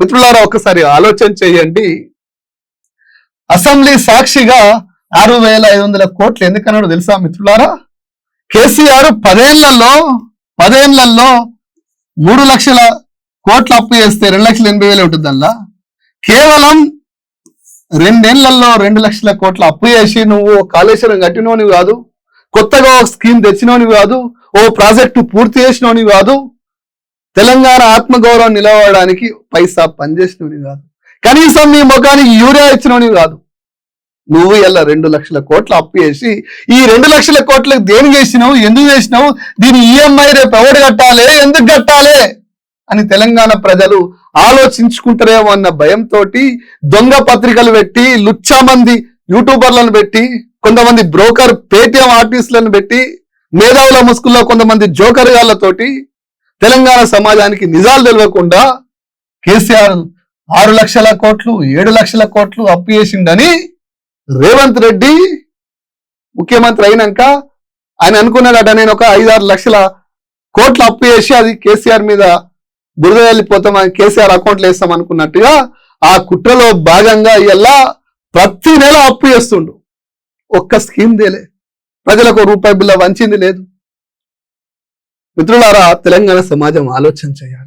మిత్రులారా ఒక్కసారి ఆలోచన చేయండి. అసెంబ్లీ సాక్షిగా ఆరు వేల ఐదు వందల కోట్లు ఎందుకన్నాడు తెలుసా మిత్రులారా? కేసీఆర్ పదేళ్ళలో పదేళ్ళలో మూడు లక్షల కోట్లు అప్పు చేస్తే రెండు లక్షల ఎనభై వేలు ఉంటుందల్లా? కేవలం రెండేళ్ళలో రెండు లక్షల కోట్ల అప్పు చేసి నువ్వు కాళేశ్వరం కట్టినోని కాదు కొత్తగా ఒక స్కీమ్ తెచ్చినోని కాదు ఓ ప్రాజెక్టు పూర్తి చేసినోని కాదు తెలంగాణ ఆత్మగౌరవం నిలవడానికి పైసా పనిచేసినవి కాదు. కనీసం నీ ముఖానికి యూరియా ఇచ్చినవి కాదు. నువ్వు ఇలా రెండు లక్షల కోట్లు అప్పు చేసి ఈ రెండు లక్షల కోట్లకు దేని చేసినావు ఎందుకు చేసినావు దీని ఈఎంఐ రేపు ఎవడు కట్టాలి ఎందుకు కట్టాలి అని తెలంగాణ ప్రజలు ఆలోచించుకుంటారేమో అన్న భయంతో దొంగ పత్రికలు పెట్టి లుచ్చా మంది యూట్యూబర్లను పెట్టి కొంతమంది బ్రోకర్ పేటిఎం ఆర్టిస్టులను పెట్టి మేధావుల ముసుగుల్లో కొంతమంది జోకర్ గాళ్ళతోటి తెలంగాణ సమాజానికి నిజాలు తెలియకుండా కేసీఆర్ ఆరు లక్షల కోట్లు ఏడు లక్షల కోట్లు అప్పు చేసిండని రేవంత్ రెడ్డి ముఖ్యమంత్రి అయినాక ఆయన అనుకున్నాడట నేను ఒక ఐదారు లక్షల కోట్లు అప్పు చేసి అది కేసీఆర్ మీద బురద వెళ్ళిపోతాం అని కేసీఆర్ అకౌంట్లో వేస్తాం అనుకున్నట్టుగా ఆ కుట్రలో భాగంగా ఇలా ప్రతి నెల అప్పు చేస్తుండు. ఒక్క స్కీమ్ దేలే ప్రజలకు రూపాయి బిల్ల వంచింది లేదు. మిత్రులారా తెలంగాణ సమాజం ఆలోచన చేయాలి.